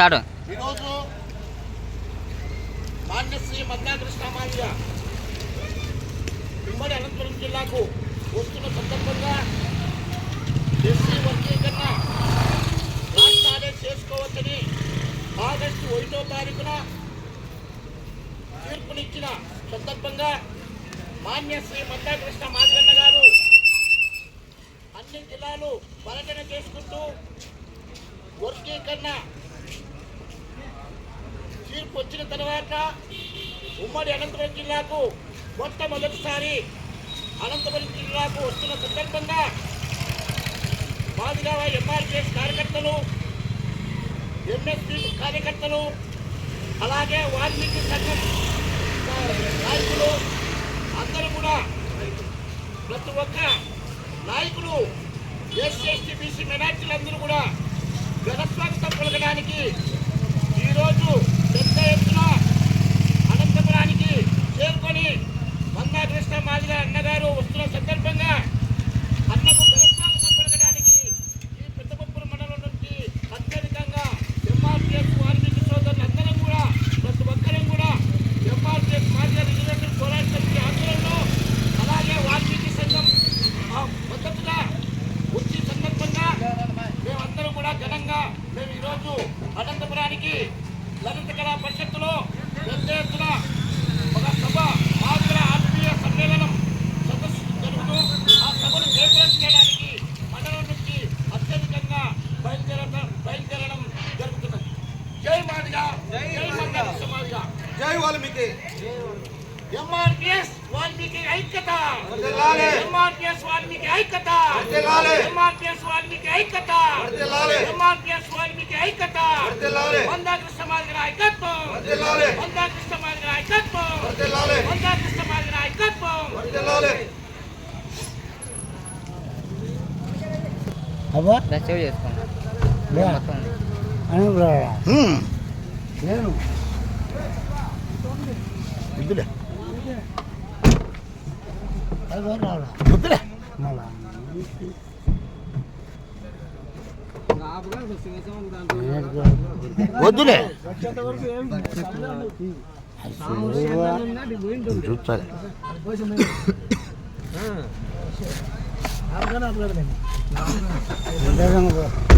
Start ఈరోజు మాన్యశ్రీ మద్దాకృష్ణ మాల్య ఉమ్మడి అనంతపురం జిల్లాకు వస్తున్న సందర్భంగా ఎస్సీ వర్గీకరణ రాష్ట్రాలే చేసుకోవచ్చని ఆగస్టు ఒకటో తారీఖున తీర్పునిచ్చిన సందర్భంగా మాన్యశ్రీ మద్దాకృష్ణ మాదిగన్న గారు అన్ని జిల్లాలు పర్యటన చేసుకుంటూ వర్గీకరణ వచ్చిన తర్వాత ఉమ్మడి అనంతపురం జిల్లాకు మొట్టమొదటిసారి అనంతపురం జిల్లాకు వస్తున్న సందర్భంగా మాదిగావ ఎంఆర్పిఎస్ కార్యకర్తలు ఎంఎస్పీ కార్యకర్తలు అలాగే వాల్మీకి సంఘం నాయకులు అందరూ కూడా ప్రతి ఒక్క నాయకులు ఎస్సీ ఎస్టీ బీసీ మైనార్టీలందరూ కూడా ఘనస్వాగతం పలకడానికి ఈరోజు పెద్ద ఎత్తున అనంతపురానికి చేరుకొని మందా కృష్ణ మాదిగా అన్నగారు వస్తున్న సందర్భంగా అన్నకు ఘనస్వాగతం పలకడానికి ఈ పెద్దపప్పుల మండలం నుంచి అత్యధికంగా ఎంఆర్పిఎస్ వాల్మీకి సోదరులు అందరం కూడా ప్రతి ఒక్కరం కూడా ఎంఆర్పిఎస్ మాదిగా రిజర్వేషన్ పోరాట సమితి ఆధ్వర్యంలో అలాగే వాల్మీకి సంఘం ఆ, మద్దతుగా వచ్చి సందర్భంగా మేమందరం కూడా ఘనంగా మేము ఈరోజు అనంతపురానికి లలిత కళా పరిషత్తులో పెద్ద ఎత్తున ఒక సభ మాదిగల ఆత్మీయ సమ్మేళనం సదస్సు జరుగుతూ ఆ సభను జయప్రదం చేయడానికి మండలం నుంచి అత్యధికంగా బయలుదేరడం బయలుదేరడం జరుగుతున్నది. జై మాదిగా జై మండల సమాదిగా జై వాల్మీకి. ఎంఆర్పిఎస్ వాల్మీకి ఐక్యత. ఎంఆర్పిఎస్ వాల్మీకి ఐక్యత. ఎంఆర్పిఎస్ వాల్మీకి ఐక్యత. ఎంఆర్పిఎస్ వాల్మీకి ఐక్యత. మందాకృష్ణ మాదిగ నాయకత్వం వర్ధిల్లాలి. మందాకృష్ణ మాదిగ నాయకత్వం వర్ధిల్లాలి. మందాకృష్ణ మాదిగ నాయకత్వం వర్ధిల్లాలి. అబ్బా సేవ్ చేసుకోండి. నేను రారా వద్దులే. మళ్ళా వద్దులే. చూస్తాలే. చూడాలి